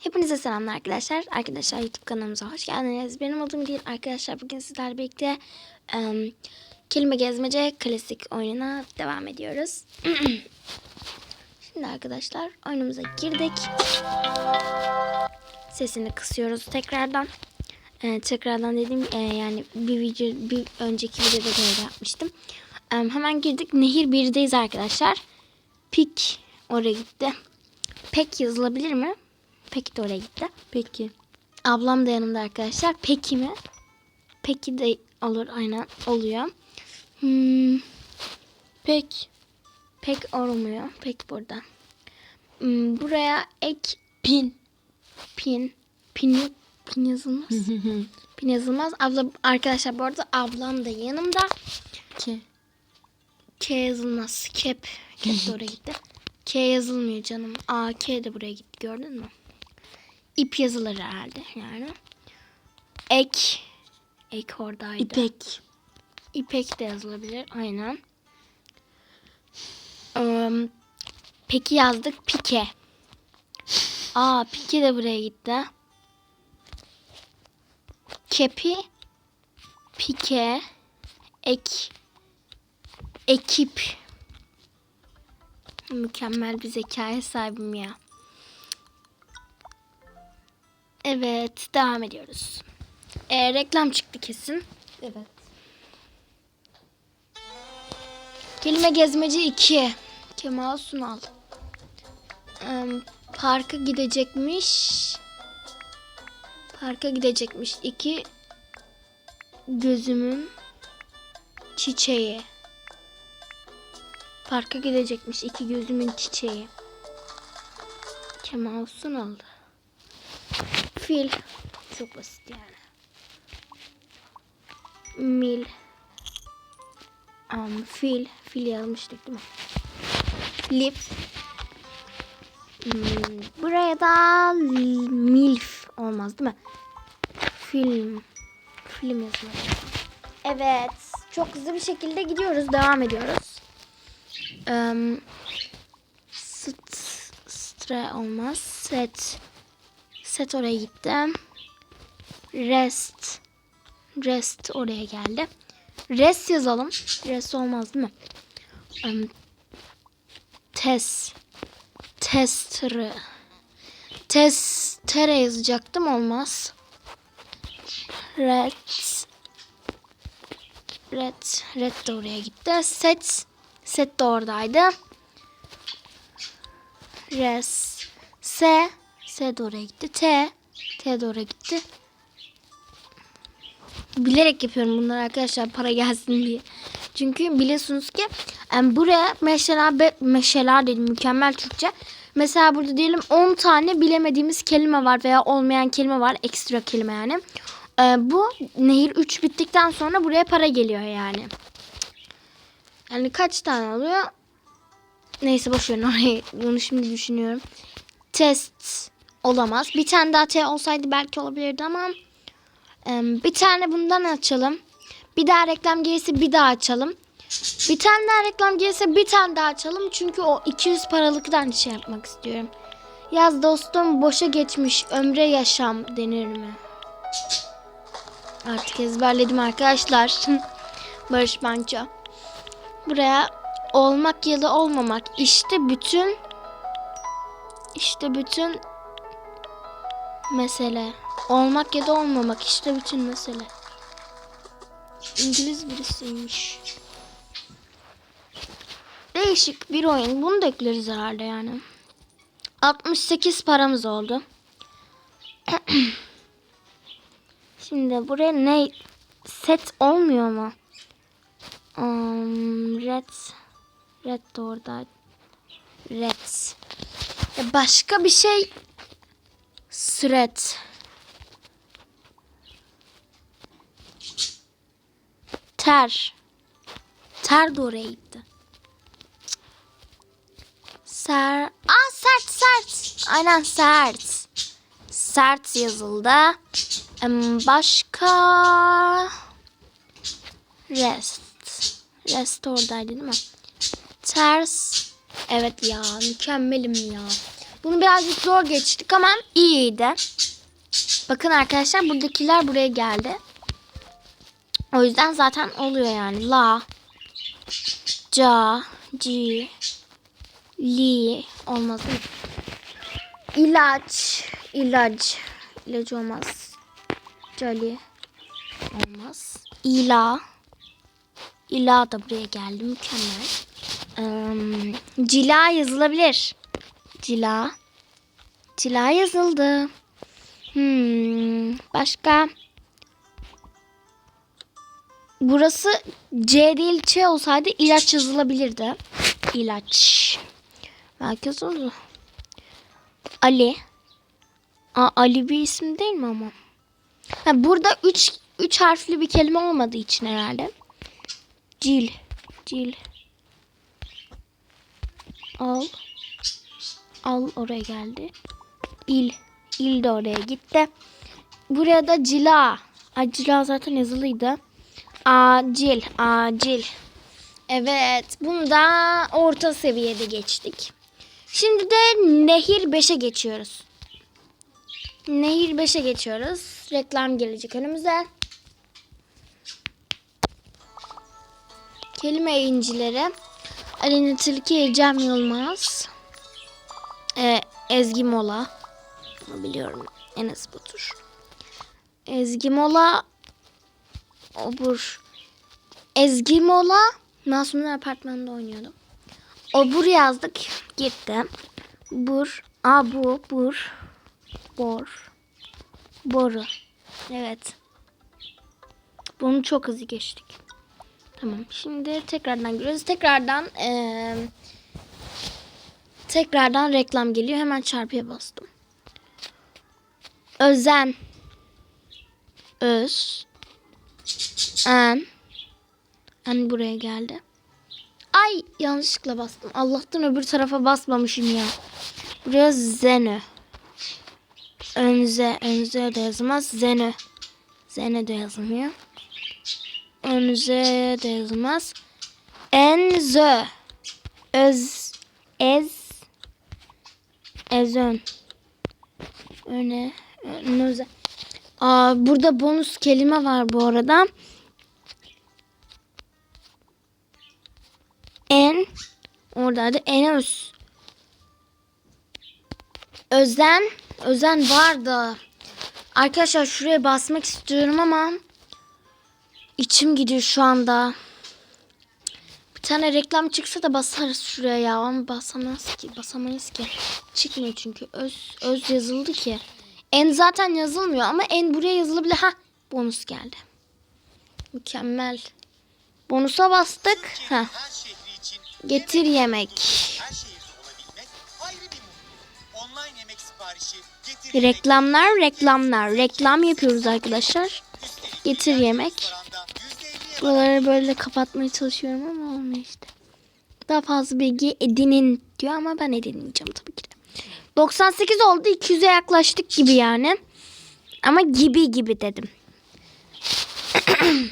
Hepinize selamlar arkadaşlar. Arkadaşlar YouTube kanalımıza hoş geldiniz. Benim adım değil arkadaşlar. Bugün sizlerle birlikte em, kelime gezmece klasik oyununa devam ediyoruz. Şimdi arkadaşlar oyunumuza girdik. Sesini kısıyoruz tekrardan. Ee, tekrardan dediğim e, yani bir video bir önceki videoda böyle yapmıştım. Em, hemen girdik. Nehir 1'deyiz arkadaşlar. Pik oraya gitti. Pek yazılabilir mi? Peki de oraya gitti. Peki. Ablam da yanımda arkadaşlar. Peki mi? Peki de olur aynen oluyor. Hmm, Pek. pek olmuyor. Pek burada. Hmm, buraya ek Pin. pin pin pin yazılmaz. pin yazılmaz. Abla arkadaşlar bu arada ablam da yanımda. Ke. K yazılmaz. Kep. Kep de oraya gitti. K yazılmıyor canım. A K de buraya gitti gördün mü? İp yazılır herhalde yani. Ek. Ek oradaydı. İpek. İpek de yazılabilir. Aynen. Eee, peki yazdık. Pike. Aa pike de buraya gitti. Kepi. Pike. Ek. Ekip. Mükemmel bir zekaya sahibim ya. Evet devam ediyoruz. Ee, reklam çıktı kesin. Evet. Kelime gezmeci 2. Kemal Sunal. Ee, parka gidecekmiş. Parka gidecekmiş. 2. Gözümün çiçeği. Parka gidecekmiş. iki gözümün çiçeği. Kemal Sunal. Fil. Çok basit yani. Mil. Um, fil. Fil yazmıştık değil mi? Lip. Hmm, buraya da milf olmaz değil mi? Film. Film yazılır. Evet. Çok hızlı bir şekilde gidiyoruz. Devam ediyoruz. Um, st stre olmaz. Set. Set oraya gitti. Rest. Rest oraya geldi. Res yazalım. Res olmaz değil mi? Um, tes. Testere. Testere yazacaktım olmaz. Red. Red. Red de oraya gitti. Set. Set de oradaydı. Res. S. S de gitti. T. T de gitti. Bilerek yapıyorum bunları arkadaşlar para gelsin diye. Çünkü biliyorsunuz ki em, buraya mesela meşeler dedim mükemmel Türkçe. Mesela burada diyelim 10 tane bilemediğimiz kelime var veya olmayan kelime var. Ekstra kelime yani. E, bu nehir 3 bittikten sonra buraya para geliyor yani. Yani kaç tane oluyor? Neyse boş verin orayı. Bunu şimdi düşünüyorum. Test olamaz. Bir tane daha T olsaydı belki olabilirdi ama bir tane bundan açalım. Bir daha reklam gelirse bir daha açalım. Bir tane daha reklam gelirse bir tane daha açalım. Çünkü o 200 paralıktan şey yapmak istiyorum. Yaz dostum boşa geçmiş ömre yaşam denir mi? Artık ezberledim arkadaşlar. Barış Manço. Buraya olmak ya da olmamak. İşte bütün işte bütün mesele. Olmak ya da olmamak işte bütün mesele. İngiliz birisiymiş. Değişik bir oyun. Bunu da ekleriz herhalde yani. 68 paramız oldu. Şimdi buraya ne set olmuyor mu? Um, red red de orada. Red. Ya başka bir şey Süret. Ter. Ter de oraya gitti. Ser. Aa sert sert. Aynen sert. Sert yazıldı. Başka. Rest. Rest oradaydı değil mi? Ters. Evet ya mükemmelim ya. Bunu birazcık zor geçtik ama iyiydi. Bakın arkadaşlar buradakiler buraya geldi. O yüzden zaten oluyor yani. La, ca, ci, li olmaz mi? İlaç, ilaç, olmaz. Cali olmaz. İla, ila da buraya geldi mükemmel. Eee, cila yazılabilir. Cila, cila yazıldı. Hmm, başka? Burası C değil Ç olsaydı ilaç yazılabilirdi. İlaç. Belki oldu. Ali. Aa, Ali bir isim değil mi ama? Ha, burada 3 3 harfli bir kelime olmadığı için herhalde. Cil. Cil. Al. Al oraya geldi. İl. İl de oraya gitti. Buraya da cila. Ay, cila zaten yazılıydı. Acil. Acil. Evet. Bunu da orta seviyede geçtik. Şimdi de nehir 5'e geçiyoruz. Nehir 5'e geçiyoruz. Reklam gelecek önümüze. Kelime incileri. Alina Tilki, Cem Yılmaz. Ee, Ezgi Mola. Bunu biliyorum. Enes Batur. Ezgi Mola. Obur. Ezgi Mola. Masumlar Apartmanı'nda oynuyordum. Obur yazdık. Gitti. Bur. A bu. Bur. Bor. Boru. Evet. Bunu çok hızlı geçtik. Tamam. Şimdi tekrardan giriyoruz. Tekrardan eee, tekrardan reklam geliyor. Hemen çarpıya bastım. Özen. Öz. En. En buraya geldi. Ay yanlışlıkla bastım. Allah'tan öbür tarafa basmamışım ya. Buraya Zenö. Önze. Önze de yazılmaz. Zenö. Zene de yazılmıyor. Önze de yazılmaz. Enzö. Öz. Ez. Ezön. Öne. Önöze. Aa, burada bonus kelime var bu arada. En. Oradaydı. En öz. Özen. Özen vardı. Arkadaşlar şuraya basmak istiyorum ama içim gidiyor şu anda. Bir tane reklam çıksa da basarız şuraya ya ama basamaz ki. Basamayız ki. Çıkmıyor çünkü. Öz, öz yazıldı ki. En zaten yazılmıyor ama en buraya yazılabilir. Ha bonus geldi. Mükemmel. Bonusa bastık. Ha. Getir yemek. Reklamlar, reklamlar. Reklam yapıyoruz arkadaşlar. Getir yemek. Restoranda %50'ye Buraları böyle kapatmaya çalışıyorum ama olmuyor işte. Daha fazla bilgi edinin diyor ama ben edinmeyeceğim tabii ki de. 98 oldu 200'e yaklaştık gibi yani. Ama gibi gibi dedim.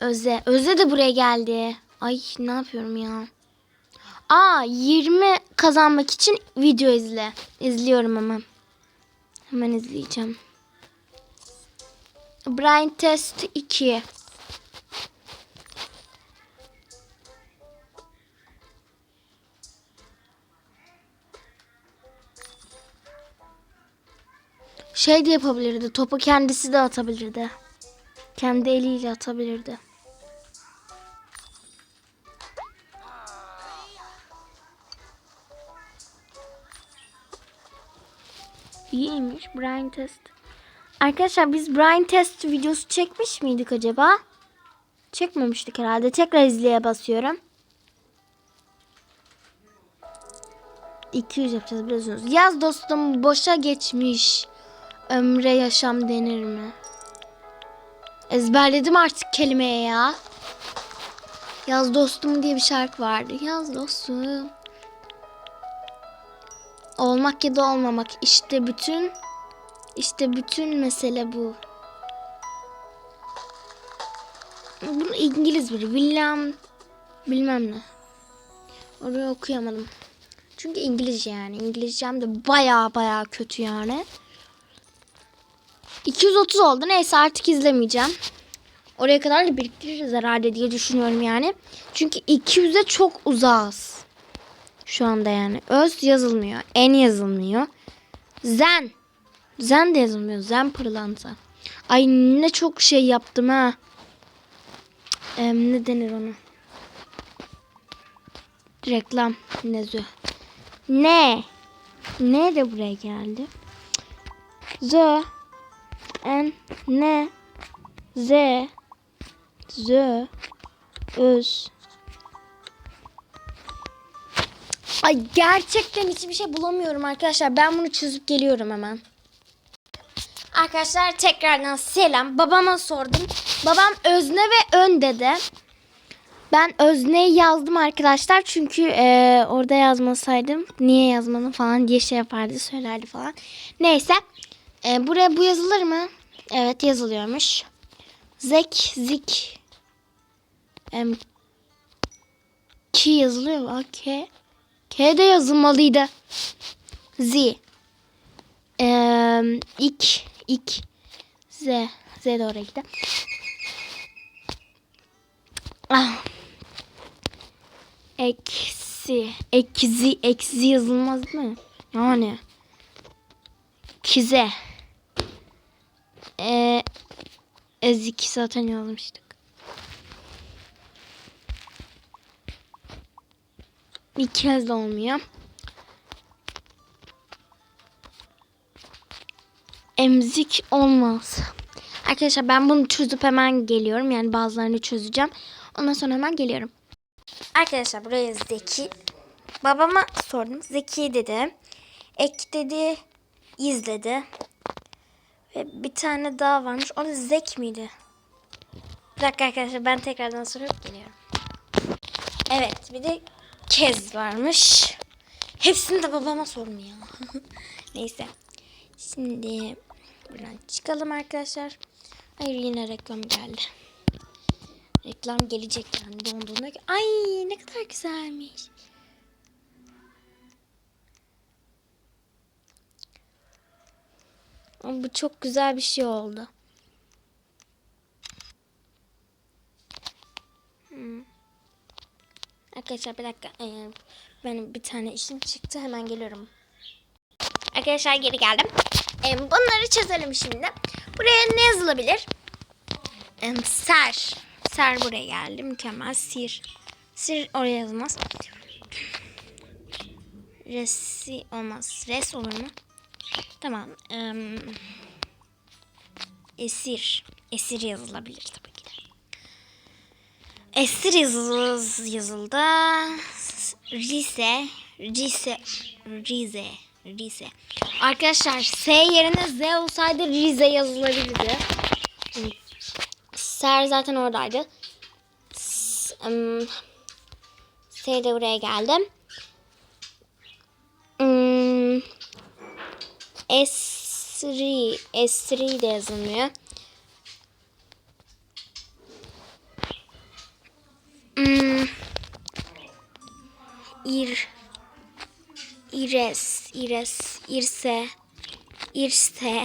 Öze. Öze de buraya geldi. Ay ne yapıyorum ya. Aa 20 kazanmak için video izle. İzliyorum hemen. Hemen izleyeceğim. Brain Test 2. Şey de yapabilirdi. Topu kendisi de atabilirdi. Kendi eliyle atabilirdi. İyiymiş Brain Test. Arkadaşlar biz Brain Test videosu çekmiş miydik acaba? Çekmemiştik herhalde. Tekrar izleye basıyorum. 200 yapacağız biliyorsunuz. Yaz dostum boşa geçmiş. Ömre yaşam denir mi? Ezberledim artık kelimeye ya. Yaz dostum diye bir şarkı vardı. Yaz dostum. Olmak ya da olmamak. İşte bütün işte bütün mesele bu. Bunu İngiliz biri. William bilmem ne. Orayı okuyamadım. Çünkü İngilizce yani. İngilizcem de baya baya kötü yani. 230 oldu. Neyse artık izlemeyeceğim. Oraya kadar da biriktiririz herhalde diye düşünüyorum yani. Çünkü 200'e çok uzağız. Şu anda yani. Öz yazılmıyor. En yazılmıyor. Zen. Zen de yazılmıyor. Zen pırlanta. Ay ne çok şey yaptım ha. Ee, ne denir ona? Reklam. Ne zö. Ne? Ne de buraya geldi? Zö. En. Ne. Z. Zö. Öz. Ay gerçekten hiçbir şey bulamıyorum arkadaşlar. Ben bunu çözüp geliyorum hemen. Arkadaşlar tekrardan selam. Babama sordum. Babam özne ve ön dedi. Ben özneyi yazdım arkadaşlar. Çünkü e, orada yazmasaydım niye yazmadın falan diye şey yapardı söylerdi falan. Neyse. E, buraya bu yazılır mı? Evet yazılıyormuş. Zek, zik. Em, ki yazılıyor mu? K. K de yazılmalıydı. Z. Eee ik, ik. Z. Z oraya gitti. Ah. Eksi. Eksi. Eksi yazılmaz mi? Yani. Kize. Eee. Ezik zaten yazmıştık. Bir kez de olmuyor. Emzik olmaz. Arkadaşlar ben bunu çözüp hemen geliyorum. Yani bazılarını çözeceğim. Ondan sonra hemen geliyorum. Arkadaşlar buraya Zeki. Babama sordum. Zeki dedi. Ek dedi. izledi. Ve bir tane daha varmış. O da Zek miydi? Bir dakika arkadaşlar ben tekrardan sorup geliyorum. Evet bir de Kez varmış. Hepsini de babama sormuyor. Neyse. Şimdi buradan çıkalım arkadaşlar. Hayır yine reklam geldi. Reklam gelecek yani donduğunda. Ay ne kadar güzelmiş. Bu çok güzel bir şey oldu. Hmm. Arkadaşlar bir dakika. Ee, benim bir tane işim çıktı. Hemen geliyorum. Arkadaşlar geri geldim. Ee, bunları çözelim şimdi. Buraya ne yazılabilir? Ser. Ser buraya geldi. Mükemmel. Sir. Sir oraya yazılmaz. Resi olmaz. Res olur mu? Tamam. Ee, esir. Esir yazılabilir tabii ki de. Esir yazılız yazıldı. Rize, Rize, Rize, Rize. Arkadaşlar S yerine Z olsaydı Rize yazılabilirdi. Ser zaten oradaydı. S, um, S de buraya geldi. Um, Esri, Esri de yazılmıyor. Hmm. İr. İres. İres. İrse. İrse.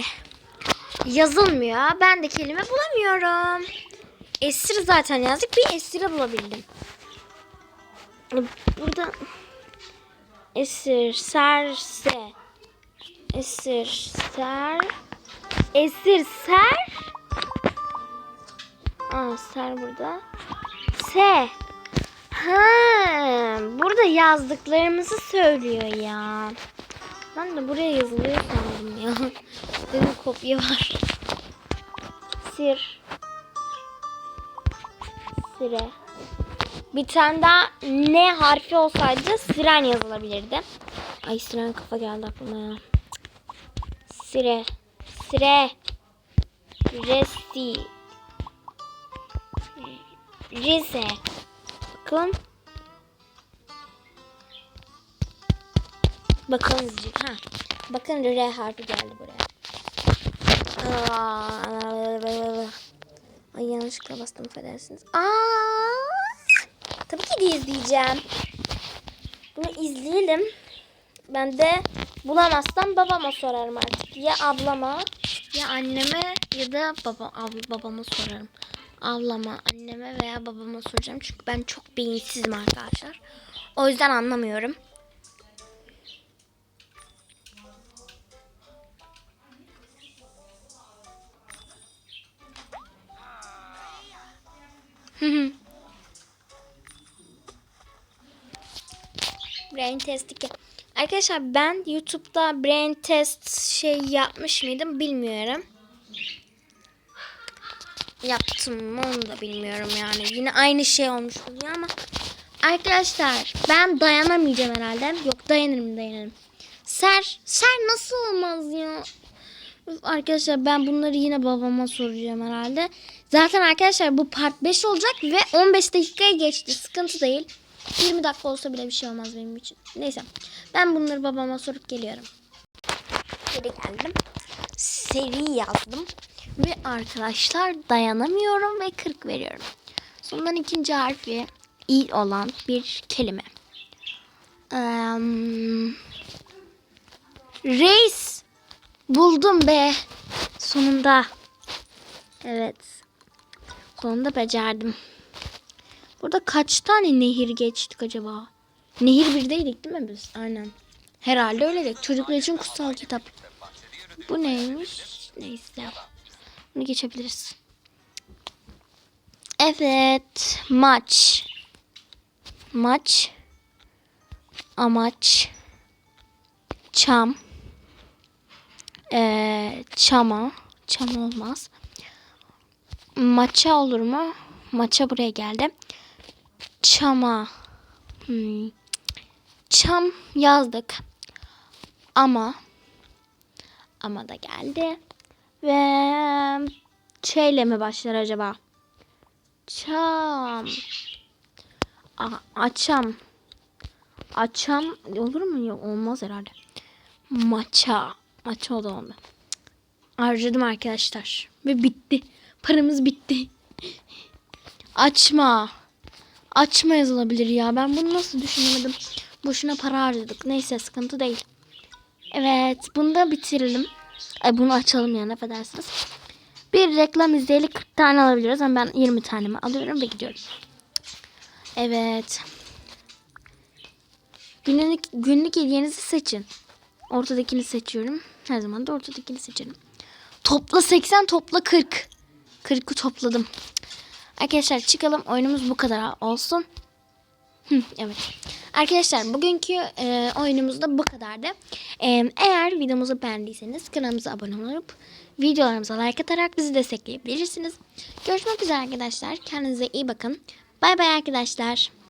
Yazılmıyor. Ben de kelime bulamıyorum. Esir zaten yazdık. Bir esiri bulabildim. Burada esir, serse. Esir, ser. Esir, ser. Aa, ser burada. S. Ha, burada yazdıklarımızı söylüyor ya. Ben de buraya yazılıyor sandım ya. Dedim kopya var. Sir. Sire. Bir tane daha N harfi olsaydı siren yazılabilirdi. Ay siren kafa geldi aklıma ya. Sire. Sire. Resi. Rize. Bakın. Bakın. Ha. Bakın R harfi geldi buraya. Ay yanlışlıkla bastım affedersiniz. Aa, tabii ki de izleyeceğim. Bunu izleyelim. Ben de bulamazsam babama sorarım artık. Ya ablama ya anneme ya da baba, ab- babama sorarım. Ablama, anneme veya babama soracağım. Çünkü ben çok beyinsizim arkadaşlar. O yüzden anlamıyorum. Brain test 2. Arkadaşlar ben YouTube'da brain test şey yapmış mıydım bilmiyorum. Yaptım mı onu da bilmiyorum yani. Yine aynı şey olmuş oluyor ama arkadaşlar ben dayanamayacağım herhalde. Yok dayanırım dayanırım. Ser, ser nasıl olmaz ya? Arkadaşlar ben bunları yine babama soracağım herhalde. Zaten arkadaşlar bu part 5 olacak ve 15 dakikaya geçti. Sıkıntı değil. 20 dakika olsa bile bir şey olmaz benim için. Neyse. Ben bunları babama sorup geliyorum. Geri geldim. Seri yazdım. Ve arkadaşlar dayanamıyorum ve 40 veriyorum. Sondan ikinci harfi i olan bir kelime. Eee, reis buldum be. Sonunda. Evet. Sonunda becerdim. Burada kaç tane nehir geçtik acaba? Nehir birdeydik değil mi biz? Aynen. Herhalde öyleydik. Çocuklar için kutsal kitap. Bu neymiş? Neyse. Bunu geçebiliriz. Evet. Maç. Maç. Amaç. Çam. Ee, çama. Çam olmaz. Maça olur mu? Maça buraya geldi. Çama. Hmm. Çam yazdık. Ama ama da geldi. Ve şeyle mi başlar acaba? Çam. A açam. Açam olur mu? Yok olmaz herhalde. Maça. Maça o da oldu. Harcadım arkadaşlar. Ve bitti. Paramız bitti. Açma. Açma yazılabilir ya. Ben bunu nasıl düşünemedim. Boşuna para harcadık. Neyse sıkıntı değil. Evet. Bunu da bitirelim. Ay, bunu açalım yani affedersiniz. Bir reklam izleyeli 40 tane alabiliyoruz. Ama ben 20 tanemi alıyorum ve gidiyorum. Evet. Günlük, günlük hediyenizi seçin. Ortadakini seçiyorum. Her zaman da ortadakini seçerim. Topla 80 topla 40. 40'ı topladım. Arkadaşlar çıkalım. Oyunumuz bu kadar olsun. Evet. Arkadaşlar bugünkü e, oyunumuz da bu kadardı. E, eğer videomuzu beğendiyseniz kanalımıza abone olup videolarımıza like atarak bizi destekleyebilirsiniz. Görüşmek üzere arkadaşlar. Kendinize iyi bakın. Bay bay arkadaşlar.